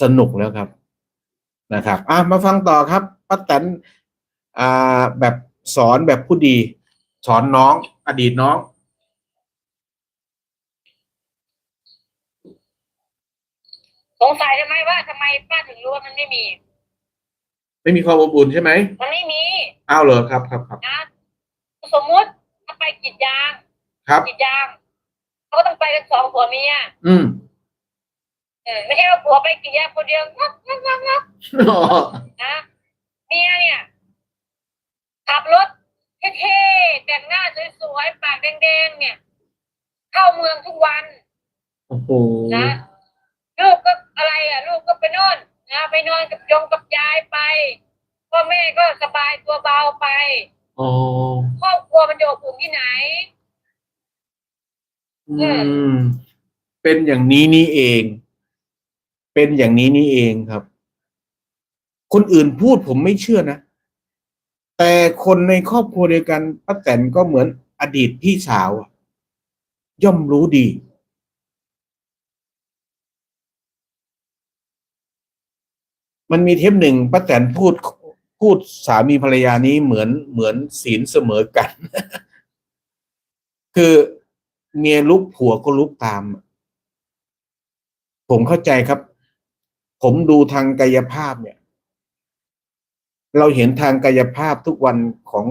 สนุกแล้วครับนะครับอะมาฟังต่อครับป้าแตนอ่าแบบสอนแบบผู้ดี สอนน้องอดีตน้องสงสัยทำไมว่าทำไมป้าถึงรู้ว่ามันไม่มี ไม่มีความอบอุ่นใช่ไหมมันไม่มีอ้าวเหรอครับครับครับนะสมมุติถ้าไปกรีดยางครับกรีดยางเขาก็ต้องไปกันสองผัวเมียอืม เออไม่ใช่ว่าผัวไปกรีดยางคนเดียวงักงักงักงักนะเมียเนี่ยขับรถเท่ๆแต่งหน้าสวยๆปากแดงๆเนี่ย เข้าเมืองทุกวันโอ้โหนะลูกก็อะไรอะ ลูกก็ไปนอนนะไปนอนกับยงกับยายไปพ่อแม่ก็สบายตัวเบาไปอ๋อครอบครัวมันจะอบอุ่นที่ไหน อืม เป็นอย่างนี้นี่เอง เป็นอย่างนี้นี่เองครับ คนอื่นพูดผมไม่เชื่อนะ แต่คนในครอบครัวเดียวกันป้าแตนก็เหมือนอดีตพี่สาว ย่อมรู้ดี มันมีเทปหนึ่งป้าแตนพูดพูดสามีภรรยานี้เหมือนเหมือนศีลเสมอกัน คือเมียลุกผัวก็ลุกตาม ผมเข้าใจครับ ผมดูทางกายภาพเนี่ย เราเห็นทางกายภาพทุกวันของ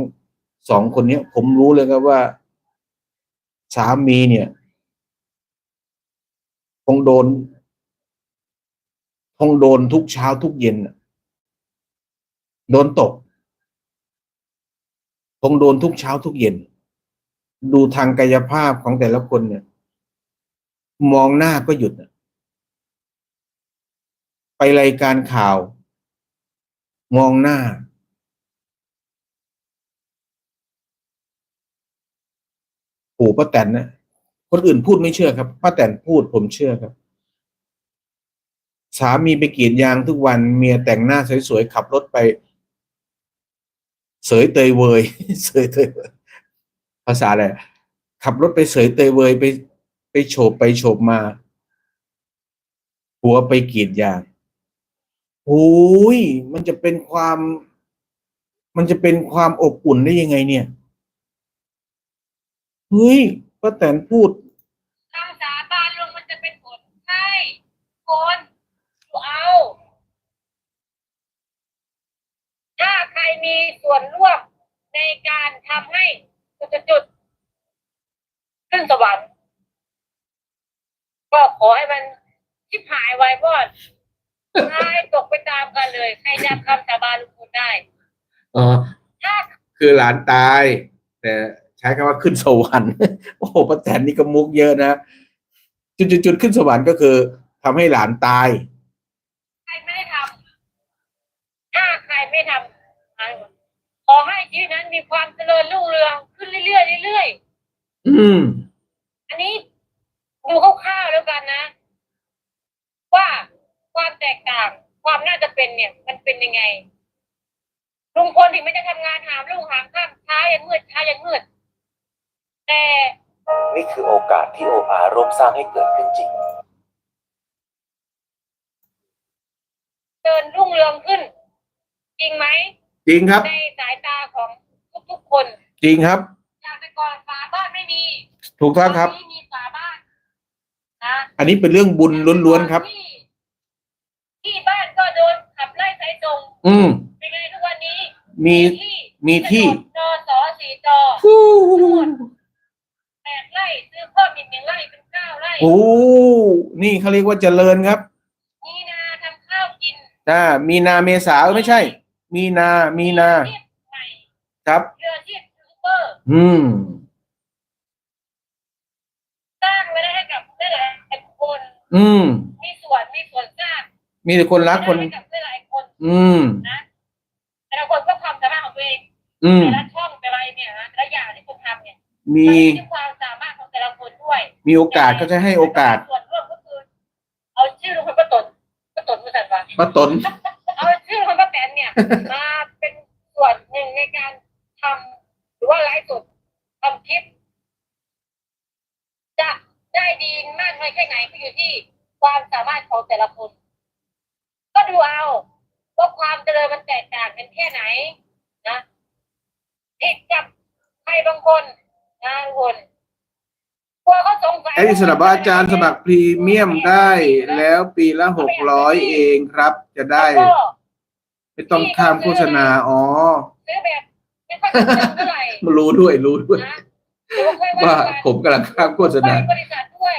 สองคนเนี้ยผมรู้เลยครับว่า สามีเนี่ย คงโดน คงโดนทุกเช้าทุกเย็นโดนตก คงโดนทุกเช้าทุกเย็น ดูทางกายภาพของแต่ละคนเนี่ย มองหน้าก็หยุดน่ะ รายการข่าว มองหน้า ปู่ป้าแตนนะคนอื่นพูดไม่เชื่อครับป้าแตนพูดผมเชื่อครับ สามีไปกรีดยางทุกวันเมียแต่งหน้าสวยๆขับรถไป เสยเตยเวยเสยเตยเวยภาษาอะไรขับรถไปเสยเตยเวยไปไปโฉบไปโฉบมาหัวไปกรีดยาง โอ้ยมันจะเป็นความ มันจะเป็นความอบอุ่นได้ยังไงเนี่ยเฮ้ยป้าแตนพูดคำสาบานลงมันจะเป็นผลใช่คนดูเอา ถ้าใครมีส่วนร่วมในการทำให้จุดๆขึ้นสวรรค์ก็ขอให้มันชิบหายไว้ก่อน ให้ตกไปตามกันเลยใครจำคำสาบานลุงพลได้อ๋อถ้าคือหลานตาย แต่ใช้คำว่าขึ้นสวรรค์โอ้โหป้าแตนนี่ก็มุกเยอะนะจุดจุดจุดขึ้นสวรรค์ก็คือทำให้หลานตาย ใครไม่ได้ทำถ้าใครไม่ทำขอให้ชีวิตนั้นมีความเจริญรุ่งเรืองขึ้นเรื่อยๆเรื่อยอืมๆอันนี้ดูคร่าวๆแล้วกันนะ ว่าความ แตกต่าง ความน่าจะเป็นเนี่ย มันเป็นยังไงลุงพลถึงไม่ได้ทำงานหามลูกหามข้ามช้ายังมืดช้ายังมืด แต่ นี่คือโอกาสที่โออาร่วมสร้างให้เกิดขึ้นจริง เดินรุ่งเรืองขึ้น จริงไหมจริงครับ ในสายตาของทุกๆคนจริงครับ จากแต่ก่อนฝาบ้านไม่มีถูกต้องครับตนนี้มีฝาบ้านนะอันนี้เป็นเรื่องบุญล้วนๆครับ ที่ ที่บ้านก็โดนขับไล่สายตรงอืม เป็นไงทุกวันนี้มีที่มีที่นอสอสีจอฟู้แปดไร่ซื้อเพิ่มอีกหนึ่งไร่เป็นเก้าไร่โอ้นี่เขาเรียกว่าเจริญครับ มีนาทำข้าวกินอ่ามีนาเมษาเออไม่ใช่ มีนา มีนา เรือชีพใหม่ครับ เรือชีพซูเปอร์ อืม สร้างไว้ได้ให้กับหลายๆคน อืม มีส่วนมีส่วนสร้าง มีแต่คนรักคน ให้กับหลายๆคนอืม นะแต่ละคนก็ความสามารถของตัวเองอืม แต่ละช่องแต่ละเนี่ยนะแต่ละอย่างที่คนทำเนี่ยมีมันอยู่ที่ความสามารถของแต่ละคนด้วยมีโอกาสก็จะให้โอกาสส่วนร่วมก็คือ เอาชื่อลุงพลป้าตนป้าตนมาสั่นว่าป้าตน เอาชื่อลุงพลป้าแตนเนี่ย มาเป็นส่วนหนึ่งในการทำหรือว่าไลฟ์สดทำคลิปจะได้ดีมากน้อยแค่ไหนก็อยู่ที่ความสามารถของแต่ละคน ดูเอาว่าความเจริญมันแตกต่างกันแค่ไหนนะผิดกับใครบางคนนะทุกคนกลัวเขาสงสัยไอ้สำหรับอาจารย์สมัครพรีเมียมได้แล้วปีละหกร้อยเองครับ จะได้แล้วก็ไม่ต้องข้ามโฆษณาอ๋อซื้อแบบไม่ค่อยจะเท่าไหร่รู้ด้วยรู้ด้วยนะเดี๋ยวค่อยว่าว่ากันผมกำลังข้ามโฆษณาบริษัทด้วย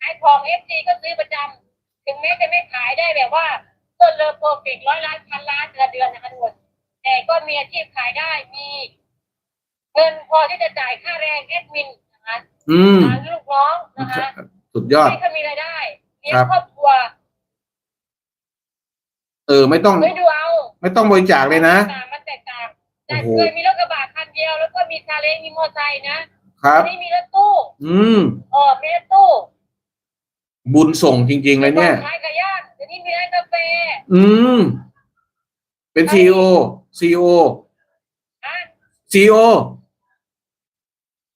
ขายของเอฟซีก็ซื้อประจำถึงแม้จะไม่ขายได้แบบว่า ต้นเลอโปรฟิกร้อยล้านพันล้านเดือนเดือนนะคะทุกคนแต่ก็มีอาชีพขายได้มีเงินพอที่จะจ่ายค่าแรงแอดมินนะคะอืมหาลูกน้องนะคะสุดยอดให้เขามีรายได้เลี้ยงครับครอบครัวเออไม่ต้องเฮ้ยดูเอาไม่ต้องบริจาคเลยนะมันแตกต่างแต่โอ้โหเคยมีรถกระบะคันเดียวแล้วก็มีซาเล้งมีมอเตอร์ไซค์นะครับอันนี้มีรถตู้ อืมเออมีรถตู้ บุญส่งจริง ๆ เลยเนี่ย ขายไก่ย่างเดี๋ยวนี้มีร้านกาแฟอืม เป็นซีโอซีโออะซีโอ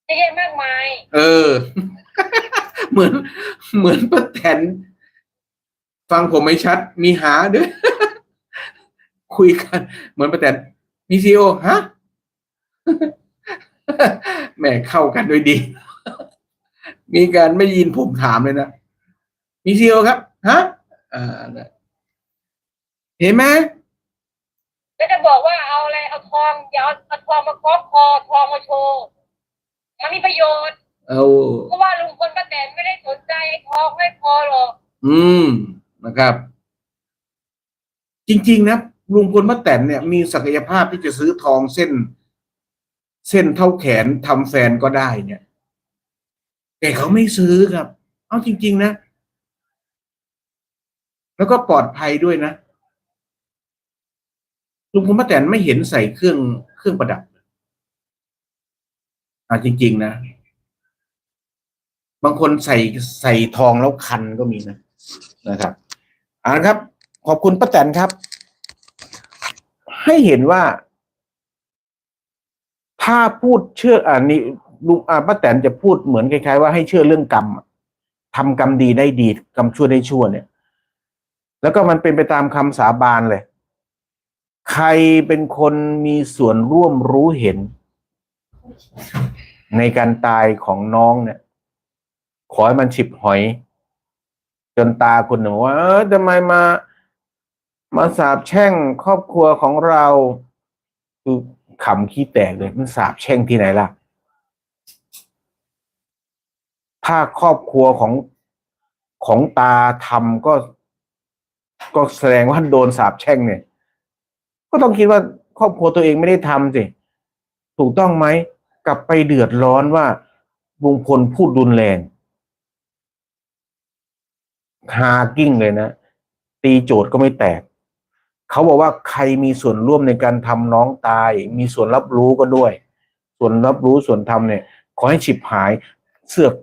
เยอะแยะมากมายเออ เหมือน เหมือนป้าแตนฟังผมไม่ชัด มีหาด้วย คุยกัน เหมือนป้าแตนมีซีโอฮะ แหม่เข้ากันด้วยดี มีการไม่ยินผมถามเลยนะ มีซีโอครับฮะอ่านะเห็นไหมแล้วจะบอกว่าเอาอะไรเอาทองอย่าเอาเอาทองมาคล้องคอทองมาโชว์มันมีประโยชน์เอาเพราะว่าลุงพลป้าแตนไม่ได้สนใจไอ้ทองไม่พอหรอกอืมนะครับ จริง ๆ นะลุงพลป้าแตนเนี่ยมีศักยภาพที่จะซื้อทองเส้น เส้นเท่าแขนทำแฟนก็ได้เนี่ย แต่เขาไม่ซื้อครับ เอาจริง ๆ นะ แล้วก็ปลอดภัยด้วยนะลุงพลป้าแตนไม่เห็นใส่เครื่องเครื่องประดับอ่าจริง ๆ นะ บางคนใส่ใส่ทองแล้วคันก็มีนะนะครับอ่านครับ ขอบคุณป้าแตนครับ ให้เห็นว่า ถ้าพูดเชื่ออ่านี่ลุงอ่าป้าแตนจะพูดเหมือนคล้ายๆว่าให้เชื่อเรื่องกรรมอะทำกรรมดีได้ดีกรรมชั่วได้ชั่วเนี่ย แล้วก็มันเป็นไปตามคำสาบานเลย ใครเป็นคนมีส่วนร่วมรู้เห็น ในการตายของน้องเนี่ย ขอให้มันฉิบหอย จนตาคุณหนึ่งว่า เออทำไมมา มาสาบแช่งครอบครัวของเราคือขำขี้แตกเลย มันสาบแช่งที่ไหนล่ะ ถ้าครอบครัวของของตาทำก็ ก็แสดงว่าโดนสาบแช่งเนี่ย ก็ต้องคิดว่าครอบครัวตัวเองไม่ได้ทำสิถูกต้องไหมกลับไปเดือดร้อนว่าลุงพลพูดรุนแรงฮากิ้งเลยนะ ตีโจทย์ก็ไม่แตก เขาบอกว่าใครมีส่วนร่วมในการทำน้องตาย มีส่วนรับรู้ก็ด้วย ส่วนรับรู้ส่วนทำเนี่ย ขอให้ฉิบหาย เสือก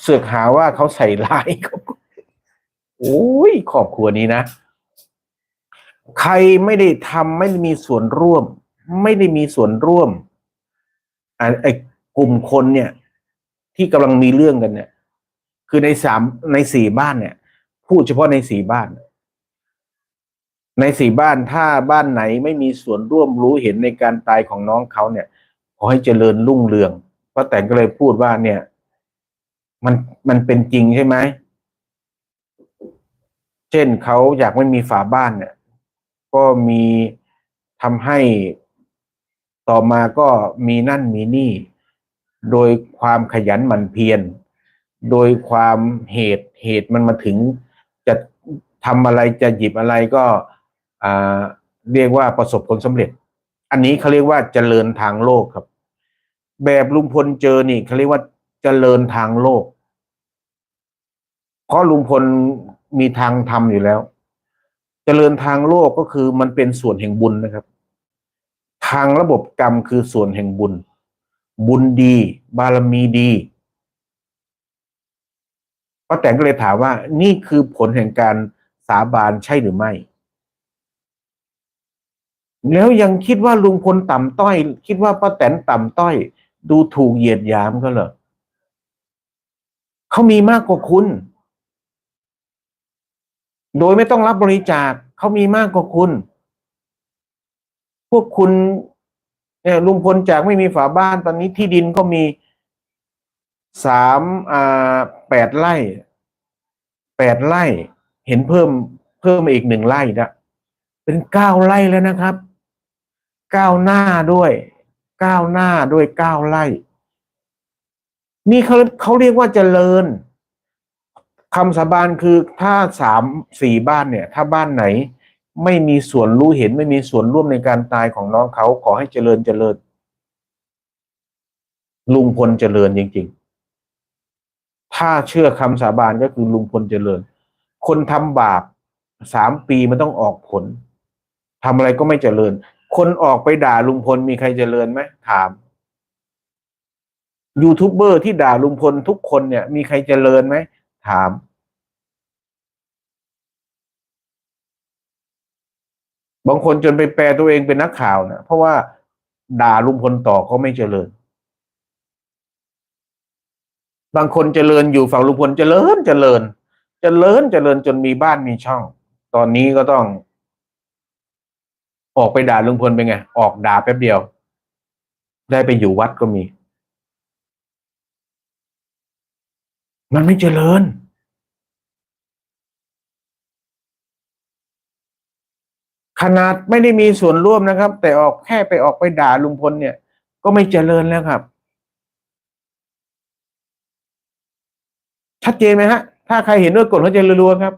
เสือกหาว่าเขาใส่ร้ายเขา โอ้ยครอบครัวนี้นะ ใครไม่ได้ทำไม่ได้มีส่วนร่วม ไม่ได้มีส่วนร่วมอไอ้กลุ่มคนเนี่ย ที่กำลังมีเรื่องกันเนี่ย คือในสามในสี่บ้านเนี่ยพูดเฉพาะในสี่บ้าน ในสี่บ้านถ้าบ้านไหนไม่มีส่วนร่วมรู้เห็นในการตายของน้องเขาเนี่ย ขอให้เจริญรุ่งเรืองป้าแตนก็เลยพูดว่าเนี่ย มันมันเป็นจริงใช่ไหม เช่นเขาอยากไม่มีฝาบ้านเนี่ย ก็มีทำให้ต่อมาก็มีนั่นมีนี่ โดยความขยันหมั่นเพียรโดยความเหตุเหตุมันมาถึงจะทำอะไรจะหยิบอะไรก็เรียกว่าประสบผลสำเร็จ อันนี้เขาเรียกว่าเจริญทางโลกครับ แบบลุงพลเจอนี่เขาเรียกว่าเจริญทางโลก เพราะลุงพล มีทางธรรมอยู่แล้ว เจริญทางโลกก็คือมันเป็นส่วนแห่งบุญนะครับ ทางระบบกรรมคือส่วนแห่งบุญ บุญดี บารมีดีป้าแตงก็เลยถามว่า นี่คือผลแห่งการสาบานใช่หรือไม่ แล้วยังคิดว่าลุงพลต่ำต้อย คิดว่าป้าแตนต่ำต้อย ดูถูกเหยียดหยามก็เหรอเขามีมากกว่าคุณ โดยไม่ต้องรับบริจาคเขามีมากกว่าคุณ พวกคุณเนี่ยลุงพลจากไม่มีฝาบ้านตอนนี้ที่ดินก็มีสามอ่าแปดไร่แปดไร่เห็นเพิ่มเพิ่มมาอีกหนึ่งไร่นะเป็นเก้าไร่แล้วนะครับก้าวหน้าด้วยก้าวหน้าด้วยเก้าไร่นี่เขาเขาเรียกว่าเจริญ คำสาบานคือถ้าสามสี่บ้านเนี่ย ถ้าบ้านไหน ไม่มีส่วนรู้เห็นไม่มีส่วนร่วมในการตายของน้องเขาขอให้เจริญเจริญ ลุงพลเจริญจริง ๆ ถ้าเชื่อคำสาบานก็คือลุงพลเจริญ คนทำบาปสามปีมันต้องออกผลทำอะไรก็ไม่เจริญ คนออกไปด่าลุงพลมีใครเจริญไหมถามยูทูบเบอร์ที่ด่าลุงพลทุกคนเนี่ย มีใครเจริญไหม ถาม บางคนจนไปแปลตัวเองเป็นนักข่าวนะเพราะว่าด่าลุงพลต่อเขาไม่เจริญ บางคนเจริญอยู่ฝั่งลุงพลเจริญเจริญ เจริญเจริญจนมีบ้านมีช่อง ตอนนี้ก็ต้อง ออกไปด่าลุงพลเป็นไง ออกด่าแป๊บเดียว ได้ไปอยู่วัดก็มี มันไม่เจริญ ขนาดไม่ได้มีส่วนร่วมนะครับ แต่ออกแค่ไปออกไปด่าลุงพลเนี่ย ก็ไม่เจริญแล้วครับ ชัดเจนไหมฮะ ถ้าใครเห็นด้วยกดหัวใจรัวๆครับ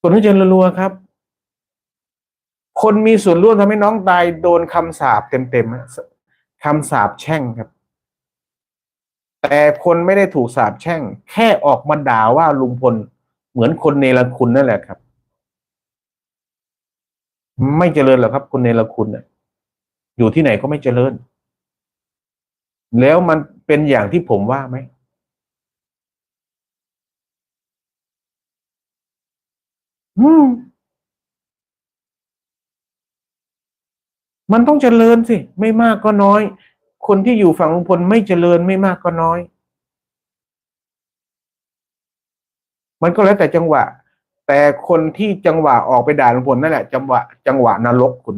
กดหัวใจรัวๆครับ คนมีส่วนร่วมทำให้น้องตายโดนคำสาปเต็มๆคำสาปแช่งครับ แต่คนไม่ได้ถูกสาปแช่ง แค่ออกมาด่าว่าลุงพลเหมือนคนเนรคุณนั่นแหละครับ ไม่เจริญหรอกครับ คนเนรคุณน่ะ อยู่ที่ไหนก็ไม่เจริญ แล้วมันเป็นอย่างที่ผมว่าไหมมันต้องเจริญสิ ไม่มากก็น้อย คนที่อยู่ฝั่งลุงพลไม่เจริญไม่มากก็น้อย มันก็แล้วแต่จังหวะ แต่คนที่จังหวะออกไปด่าลุงพลนั่นแหละจังหวะ จังหวะนรกคุณ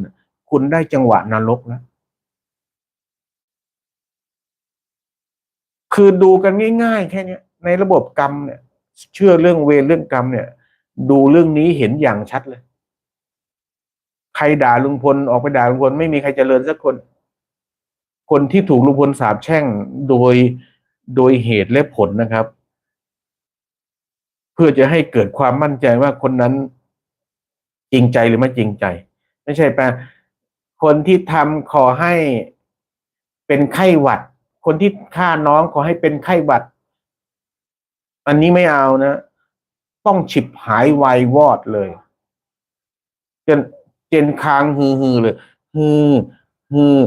คุณได้จังหวะนรกแล้วคือดูกันง่ายๆ แค่นี้ในระบบกรรมเนี่ย เชื่อเรื่องเวรเรื่องกรรมเนี่ย ดูเรื่องนี้เห็นอย่างชัดเลย ใครด่าลุงพลออกไปด่าลุงพลไม่มีใครเจริญสักคน คนที่ถูกลุงพลสาบแช่งโดยโดยเหตุและผลนะครับ เพื่อจะให้เกิดความมั่นใจว่าคนนั้นจริงใจหรือไม่จริงใจ ไม่ใช่แปลคนที่ทำขอให้เป็นไข้หวัด คนที่ฆ่าน้องขอให้เป็นไข้หวัด อันนี้ไม่เอานะ ต้องฉิบหายวายวอดเลยจนเจนคางฮือฮือเลยฮือฮือ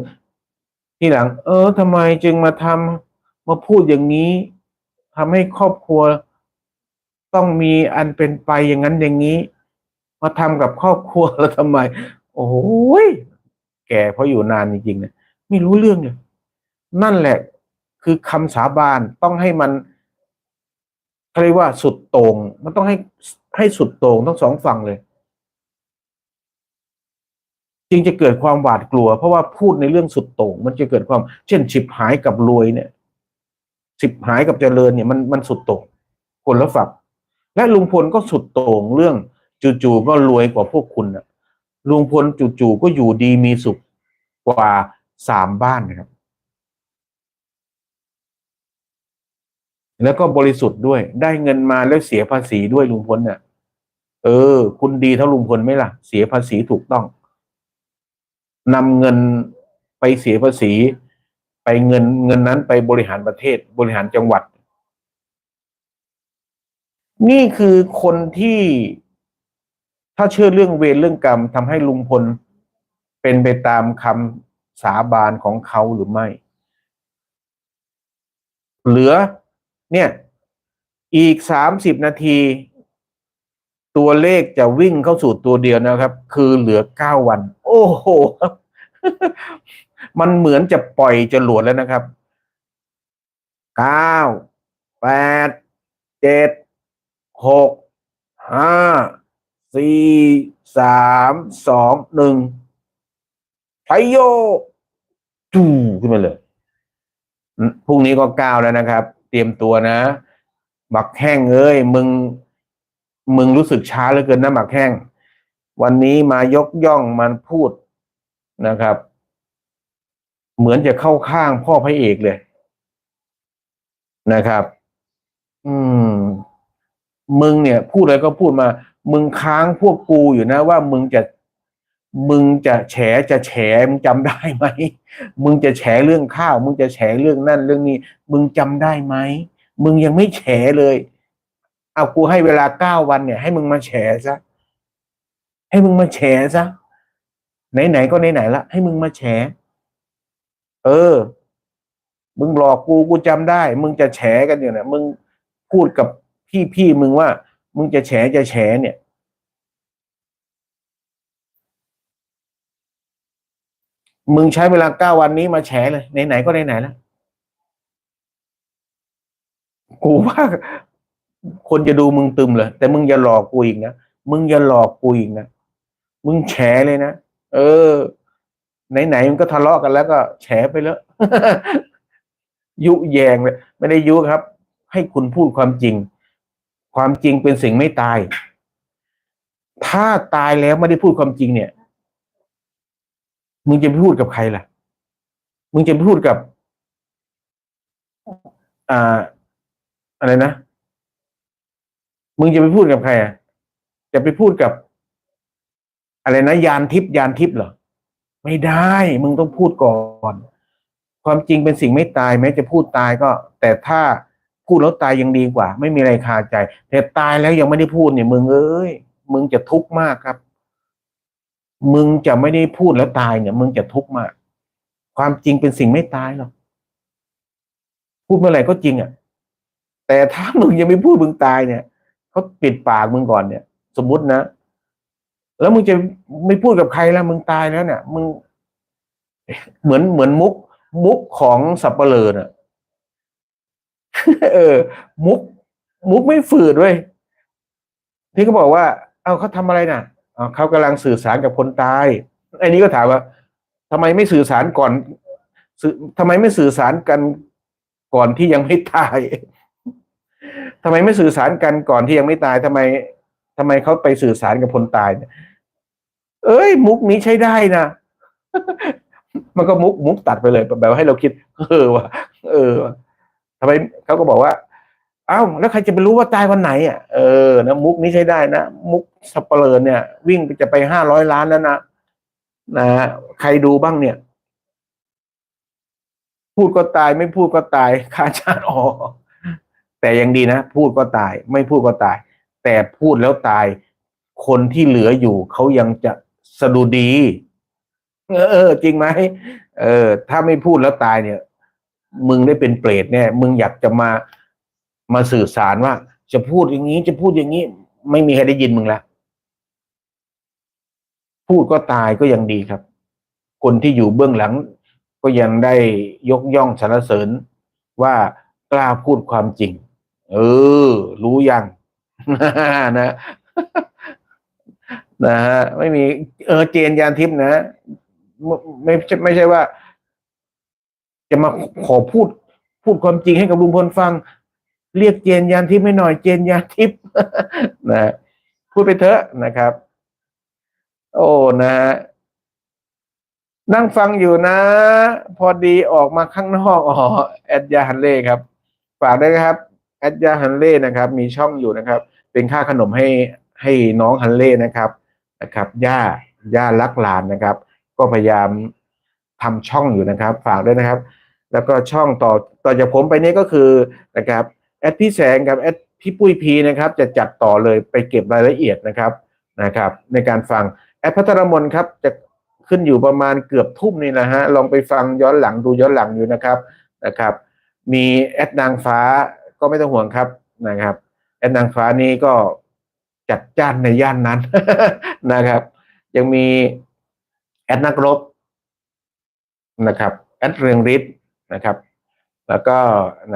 ที่หลัง เออทำไมจึงมาทำมาพูดอย่างนี้ทำให้ครอบครัว ต้องมีอันเป็นไปอย่างนั้นอย่างนี้ มาทำกับครอบครัวแล้วทำไม โอ้ยแก่เพราะอยู่นานจริงๆนะไม่รู้เรื่องเลยนั่นแหละ คือคำสาบานต้องให้มันเขาเรียกว่าสุดโต่งมันต้องให้ให้สุดโต่งทั้งสองฝั่งเลย จึงจะเกิดความหวาดกลัว เพราะว่าพูดในเรื่องสุดโต่ง มันจะเกิดความเช่นฉิบหายกับรวยเนี่ยฉิบหายกับเจริญเนี่ยมันมันสุดโต่งคนละฝักและลุงพลก็สุดโต่งเรื่องจู่ๆก็รวยกว่าพวกคุณนะลุงพลจู่ๆก็อยู่ดีมีสุขกว่าสามบ้านนะครับ แล้วก็บริสุทธิ์ด้วย ได้เงินมาแล้วเสียภาษีด้วยลุงพลเนี่ยเออ คุณดีเท่าลุงพลไหมล่ะ เสียภาษีถูกต้อง นำเงินไปเสียภาษี ไปเงินเงินนั้นไปบริหารประเทศบริหารจังหวัด นี่คือคนที่ถ้าเชื่อเรื่องเวรเรื่องกรรมทำให้ลุงพลเป็นไปตามคำสาบานของเขาหรือไม่ เหลือเนี่ยอีกสามสิบนาที ตัวเลขจะวิ่งเข้าสู่ตัวเดียวนะครับ คือเหลือเก้าวัน อ้โห มันเหมือนจะปล่อยจรวดแล้วนะครับเก้าแปดเจ็ดหกห้าสี่สามสองหนึ่งไทยโยจูขึ้นมาเลยพรุ่งนี้ก็เก้าแล้วนะครับ เตรียมตัวนะหมักแห้งเอ้ยมึง มึงรู้สึกช้าเหลือเกินนะหมักแห้ง วันนี้มายกย่องมันพูดนะครับ เหมือนจะเข้าข้างพ่อพระเอกเลยนะครับ อืม มึงเนี่ย พูดอะไรก็พูดมา มึงค้างพวกกูอยู่นะ ว่ามึงจะ มึงจะแฉจะแฉมึงจำได้ไหมมึงจะแฉเรื่องข้าว มึงจะแฉเรื่องนั่นเรื่องนี้ มึงจำได้ไหมมึงยังไม่แฉเลย เอากูให้เวลาเก้าวันเนี่ย ให้มึงมาแฉซะ ให้มึงมาแฉซะไหนๆก็ไหนๆละให้มึงมาแฉ เออ มึงหลอกกูกูจำได้ มึงจะแฉกันอยู่นะมึงพูดกับพี่พี่ๆมึงว่า มึงจะแฉจะแฉเนี่ย มึงใช้เวลาเก้าวันนี้มาแฉเลยไหนๆก็ไหนๆแล้วกูว่าคนจะดูมึงตึมเลย แต่มึงอย่าหลอกกูอีกนะมึงอย่าหลอกกูอีกนะ มึงแฉเลยนะ เออ ไหนๆมันก็ทะเลาะกันแล้วก็แฉไปแล้ว ยุแยงเลยไม่ได้ยุครับ ให้คุณพูดความจริง ความจริงเป็นสิ่งไม่ตาย ถ้าตายแล้วไม่ได้พูดความจริงเนี่ย มึงจะไปพูดกับใครล่ะ มึงจะไปพูดกับ อ่า อะไรนะ มึงจะไปพูดกับใครอะ จะไปพูดกับ อะไรนะยานทิพยานทิพย์เหรอไม่ได้ มึงต้องพูดก่อน ความจริงเป็นสิ่งไม่ตายแม้จะพูดตายก็ แต่ถ้าพูดแล้วตายยังดีกว่า ไม่มีอะไรคาใจ แต่ตายแล้วยังไม่ได้พูดเนี่ยมึงเอ้ยมึงจะทุกข์มากครับ มึงจะไม่ได้พูดแล้วตายเนี่ย มึงจะทุกข์มาก ความจริงเป็นสิ่งไม่ตายหรอกพูดเมื่อไหร่ก็จริงอะ แต่ถ้ามึงยังไม่พูดมึงตายเนี่ยเขาปิดปากมึงก่อนเนี่ย สมมุตินะ แล้วมึงจะไม่พูดกับใครแล้วมึงตายแล้วเนี่ยมึงเหมือนเหมือนมุก มุกของสับเปลือน่ะเออ มุก มุกไม่ฝืดเว้ยที่เขาบอกว่า เอาเขาทำอะไรน่ะเขากำลังสื่อสารกับคนตายไอ้นี้ก็ถามว่าทำไมไม่สื่อสารก่อนสื่อทำไมไม่สื่อสารกันก่อนที่ยังไม่ตายทำไมไม่สื่อสารกันก่อนที่ยังไม่ตายทำไม ทำไมเขาไปสื่อสารกับคนตายเนี่ย เอ้ย มุกนี้ใช้ได้นะมันก็มุกมุกตัดไปเลยแบบให้เราคิด เออว่ะเออวะทำไมเขาก็บอกว่าเอ้าแล้วใครจะไปรู้ว่าตายวันไหนอะเออนะมุกนี้ใช้ได้นะมุกสับเปลือเนี่ย วิ่งจะไปห้าร้อยล้านแล้วนะนะใครดูบ้างเนี่ย พูดก็ตายไม่พูดก็ตายคาชาติออกแต่ยังดีนะ พูดก็ตาย ไม่พูดก็ตาย แต่พูดแล้วตาย คนที่เหลืออยู่เขายังจะสะดุดี เออ จริงไหมเออ ถ้าไม่พูดแล้วตายเนี่ย มึงได้เป็นเปรตแน่มึงอยากจะมามาสื่อสารว่า จะพูดอย่างนี้จะพูดอย่างนี้ ไม่มีใครได้ยินมึงละพูดก็ตายก็ยังดีครับ คนที่อยู่เบื้องหลัง ก็ยังได้ยกย่องสรรเสริญว่ากล้าพูดความจริง เออ รู้ยัง นะนะฮะไม่มี เออเจนยานทิพย์นะ ไม่ไม่ใช่ว่า จะมาขอพูด พูดความจริงให้กับลุงพลฟัง เรียกเจนยานทิพย์ให้หน่อยเจนยานทิพย์นะพูดไปเถอะนะครับ โอ้นะฮะนั่งฟังอยู่นะ พอดีออกมาข้างนอกอ๋อแอดยาฮันเล่ครับ ฝากด้วยครับแอดยาฮันเล่นะครับ มีช่องอยู่นะครับ เป็นค่าขนมให้ให้น้องฮันเล่นะครับนะครับย่าย่ารักหลานนะครับ ก็พยายามทำช่องอยู่นะครับ ฝากด้วยนะครับ แล้วก็ช่องต่อต่อจากผมไปนี้ก็คือนะครับแอดพี่แสงกับแอดพี่ปุ้ยพีนะครับ จะจัดต่อเลยไปเก็บรายละเอียดนะครับนะครับ ในการฟังแอดพัทรมนครับจะขึ้นอยู่ประมาณเกือบทุ่มนี่นะฮะลองไปฟังย้อนหลังดูย้อนหลังอยู่นะครับนะครับ มีแอดนางฟ้าก็ไม่ต้องห่วงครับนะครับ แอดนางฟ้านี้ก็จัดจ้านในย่านนั้นนะครับ ยังมีแอดนักรบนะครับแอดเรืองฤทธิ์นะครับ แล้วก็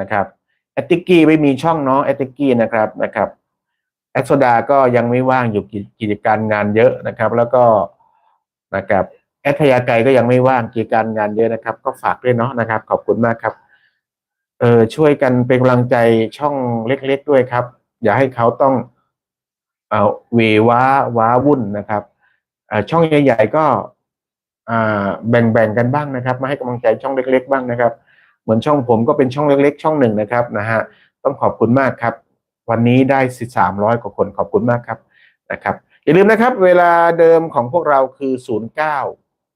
นะครับแอดติกกี้ไม่มีช่องเนาะแอดติกกี้นะครับนะครับแอดโซดาก็ยังไม่ว่างอยู่กิจการงานเยอะนะครับ แล้วก็นะครับแอดพยาไกรก็ยังไม่ว่างกิจการงานเยอะนะครับ ก็ฝากด้วยเนาะนะครับ ขอบคุณมากครับเออช่วยกันเป็นกำลังใจช่องเล็กๆด้วยครับ อย่าให้เขาต้องเอาเวว้าว้าวุ่นนะครับช่องใหญ่ๆก็แบ่งๆกันบ้างนะครับ มาให้กำลังใจช่องเล็ก ๆ บ้างนะครับ เหมือนช่องผมก็เป็นช่องเล็ก ๆ ช่องหนึ่งนะครับนะฮะต้องขอบคุณมากครับ วันนี้ได้สิสามร้อยกว่าคนขอบคุณมากครับนะครับ อย่าลืมนะครับ เวลาเดิมของพวกเราคือศูนย์เก้า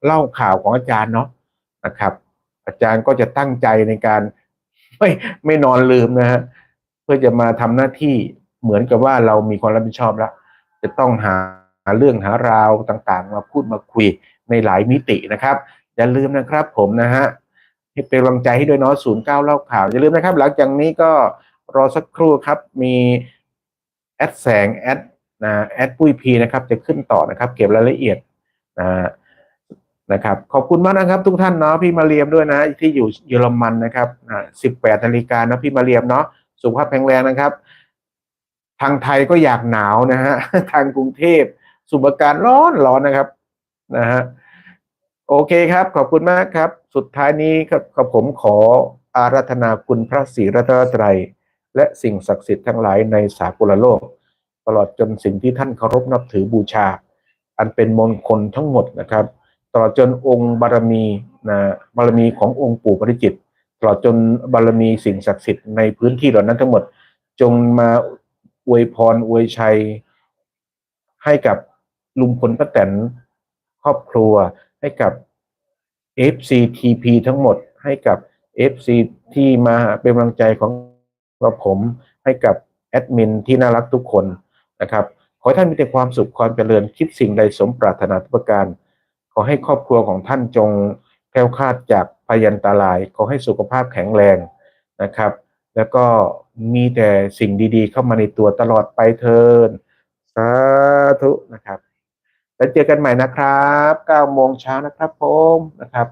เล่าข่าวของอาจารย์เนาะนะครับ อาจารย์ก็จะตั้งใจในการไม่ไม่นอนลืมนะฮะ พื่อจะมาทำหน้าที่เหมือนกับว่าเรามีความรับผิดชอบแล้ว จะต้องหาเรื่องหาราวต่างๆ มาพูดมาคุยในหลายมิตินะครับ อย่าลืมนะครับผมนะฮะให้เป็นกำลังใจให้ด้วยเนาะศูนย์เก้าเล่าข่าว อย่าลืมนะครับ หลังจากนี้ก็รอสักครู่ครับมีแอดแสงแอดนะแอดปุ้ยพีนะครับจะขึ้นต่อนะครับ เก็บรายละเอียดนะนะครับขอบคุณมากนะครับ ทุกท่านเนาะพี่มาเรียมด้วยนะที่อยู่เยอรมันนะครับสิบแปดนาฬิกานะพี่มาเรียมเนาะ สุขภาพแข็งแรงนะครับ ทางไทยก็อยากหนาวนะฮะทางกรุงเทพสุบการร้อนร้อนนะครับนะฮะโอเคครับ ขอบคุณมากครับ สุดท้ายนี้ครับผมขออาราธนาคุณพระศรีรัตนตรัย และสิ่งศักดิ์สิทธิ์ทั้งหลายในสากลโลก ตลอดจนสิ่งที่ท่านเคารพนับถือบูชา อันเป็นมงคลทั้งหมดนะครับ ตลอดจนองค์บารมีนะบารมีขององค์ปู่ปริจิตร ตลอดจนบารมีสิ่งศักดิ์สิทธิ์ในพื้นที่เหล่านั้นทั้งหมด จงมาอวยพรอวยชัย ให้กับลุงพลป้าแตนครอบครัว ให้กับ FCTP ทั้งหมด ให้กับ FC ที่มาเป็นกำลังใจของกับผมให้กับแอดมินที่น่ารักทุกคนนะครับ ขอท่านมีแต่ความสุขความเจริญคิดสิ่งใดสมปรารถนาทุกประการ ขอให้ครอบครัวของท่านจง แคล้วคลาดจากพยันตรายขอให้สุขภาพแข็งแรงนะครับ แล้วก็มีแต่สิ่งดีๆ เข้ามาในตัวตลอดไปเทินสาธุนะครับ แล้วเจอกันใหม่นะครับ9โมงเช้านะครับผมนะครับ